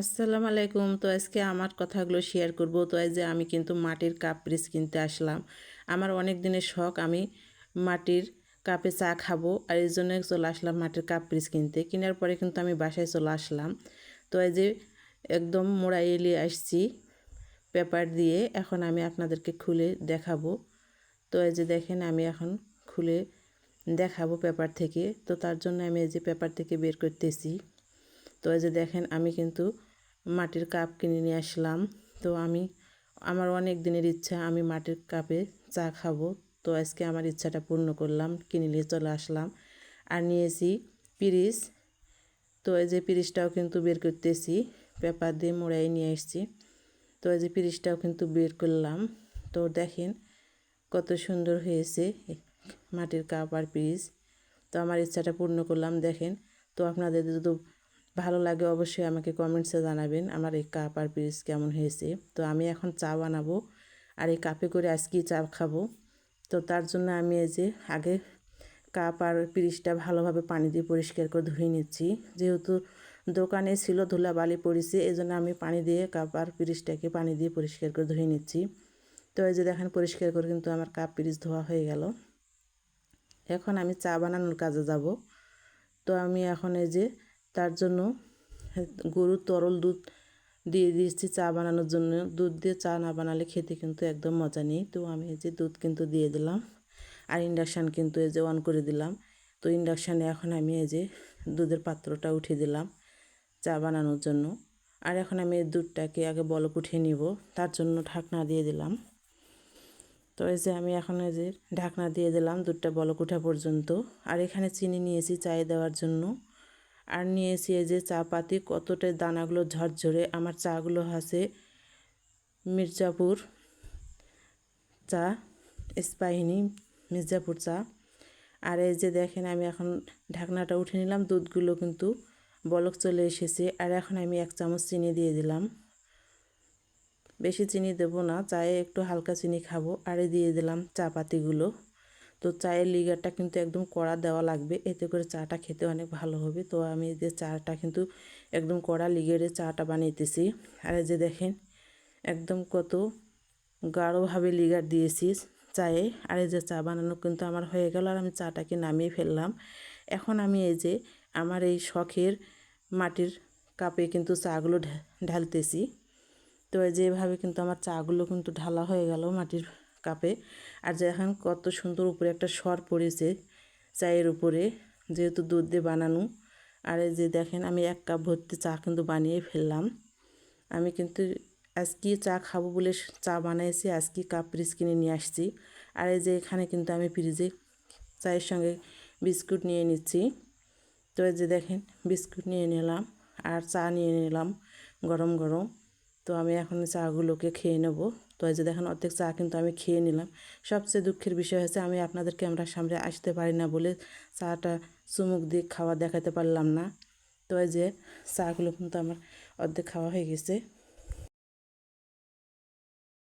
আসসালামু আলাইকুম। তো আজকে আমার কথাগুলো শেয়ার করব। তো এই যে আমি কিন্তু মাটির কাপ পিস কিনতে আসলাম। আমার অনেক দিনের শখ, আমি মাটির কাপে চা খাব আর এই জন্য চলে আসলাম মাটির কাপ পিস কিনতে। কেনার পরে কিন্তু আমি বাসায় চলে আসলাম। তো এই যে একদম মোড়াই এলিয়ে আসছি পেপার দিয়ে। এখন আমি আপনাদেরকে খুলে দেখাবো। তো এই যে দেখেন, আমি এখন খুলে দেখাবো পেপার থেকে। তো তার জন্য আমি এই যে পেপার থেকে বের করতেছি। তো এই যে দেখেন, আমি কিন্তু মাটির কাপ কিনে নিয়ে আসলাম। তো আমি, আমার অনেক দিনের ইচ্ছা, আমি মাটির কাপে চা খাব। তো আজকে আমার ইচ্ছাটা পূর্ণ করলাম, কিনে নিয়ে চলে আসলাম। আর নিয়েছি পিরিস তো এই যে পিরিসটাও কিন্তু বের করতেছি, পেপার দিয়ে মোড়াই নিয়ে এসেছি তো এই যে পিরিসটাও কিন্তু বের করলাম। তো দেখেন কত সুন্দর হয়েছে মাটির কাপ আর পিরিস তো আমার ইচ্ছাটা পূর্ণ করলাম, দেখেন। তো আপনাদের যদি ভালো লাগে অবশ্যই আমাকে কমেন্টসে জানাবেন, আমার এই কাপ আর পিস কেমন হয়েছে। তো আমি এখন চা বানাবো আর এই কাপে করে আজকেই চা খাব। তো তার জন্য আমি এই যে আগে কাপ আর পিরিসটা ভালোভাবে পানি দিয়ে পরিষ্কার করে ধুয়ে নিচ্ছি। যেহেতু দোকানে ছিল ধুলা বালি পড়েছে এই জন্য আমি পানি দিয়ে কাপ আর পিরিসটাকে পানি দিয়ে পরিষ্কার করে ধুয়ে নিচ্ছি। তো এই যে দেখেন পরিষ্কার করে কিন্তু আমার কাপ পিরিস ধোয়া হয়ে গেল। এখন আমি চা বানানোর কাজে যাব। তো আমি এখন এই যে তার জন্য গরুর তরল দুধ দিয়ে দিয়েছি চা বানানোর জন্য। দুধ দিয়ে চা না বানালে খেতে কিন্তু একদম মজা নেই। তো আমি এই যে দুধ কিন্তু দিয়ে দিলাম আর ইন্ডাকশান কিন্তু এই যে অন করে দিলাম। তো ইন্ডাকশানে এখন আমি এই যে দুধের পাত্রটা উঠিয়ে দিলাম চা বানানোর জন্য। আর এখন আমি এই দুধটাকে আগে বলক উঠিয়ে নিব। তার জন্য ঢাকনা দিয়ে দিলাম। তো এই যে আমি এখন এই যে ঢাকনা দিয়ে দিলাম দুধটা বলক উঠা পর্যন্ত। আর এখানে চিনি নিয়েছি চায়ে দেওয়ার জন্য। আর নিয়েছি এই যে চা পাতি কতটা দানাগুলো ঝরঝরে। আমার চাগুলো আছে মির্জাপুর চা, স্পাইনি মির্জাপুর চা। আর এই যে দেখেন, আমি এখন ঢাকনাটা উঠে নিলাম, দুধগুলো কিন্তু বলক চলে এসেছে। আর এখন আমি এক চামচ চিনি দিয়ে দিলাম। বেশি চিনি দেব না, চায়ে একটু হালকা চিনি খাব। আর দিয়ে দিলাম চা পাতিগুলো তো চায়ের লিগারটা কিন্তু একদম কড়া দেওয়া লাগবে। এতে করে চাটা খেতে অনেক ভালো হবে। তো আমি এই যে চাটা কিন্তু একদম কড়া লিগেরে চাটা বানিয়েতেছি। আর এই যে দেখেন, একদম কত গাঢ়ভাবে লিগার দিয়েছি চায়ে। আর এই যে চা বানানো কিন্তু আমার হয়ে গেল আর আমি চাটাকে নামিয়ে ফেললাম। এখন আমি এই যে আমার এই শখের মাটির কাপে কিন্তু চাগুলো ঢালতেছি। তো এই যেভাবে কিন্তু আমার চাগুলো কিন্তু ঢালা হয়ে গেল মাটির কাপে। আর দেখেন কত সুন্দর উপরে একটা সর পড়েছে চায়ের উপরে, যেহেতু দুধ দিয়ে বানানো। আর এই যে দেখেন, আমি এক কাপ ভর্তি চা কিন্তু বানিয়ে ফেললাম। আমি কিন্তু আজকে চা খাব বলে চা বানাইছি, আজকে কাপ ফ্রিজ কিনে নিয়ে আসছি। আর এই যে এখানে কিন্তু আমি ফ্রিজে চায়ের সঙ্গে বিস্কুট নিয়ে নিচ্ছি। তো এই যে দেখেন, বিস্কুট নিয়ে নিলাম আর চা নিয়ে নিলাম গরম গরম। তো আমি এখন চাগুলোকে খেয়ে নেব। তো এই যে দেখেন, অর্ধেক চা কিন্তু আমি খেয়ে নিলাম। সবচেয়ে দুঃখের বিষয় হচ্ছে আমি আপনাদের ক্যামেরার সামনে আসতে পারি না বলে চাটা চুমুক দিয়ে খাওয়া দেখাতে পারলাম না। তো এই যে চাগুলো কিন্তু আমার অর্ধেক খাওয়া হয়ে গেছে।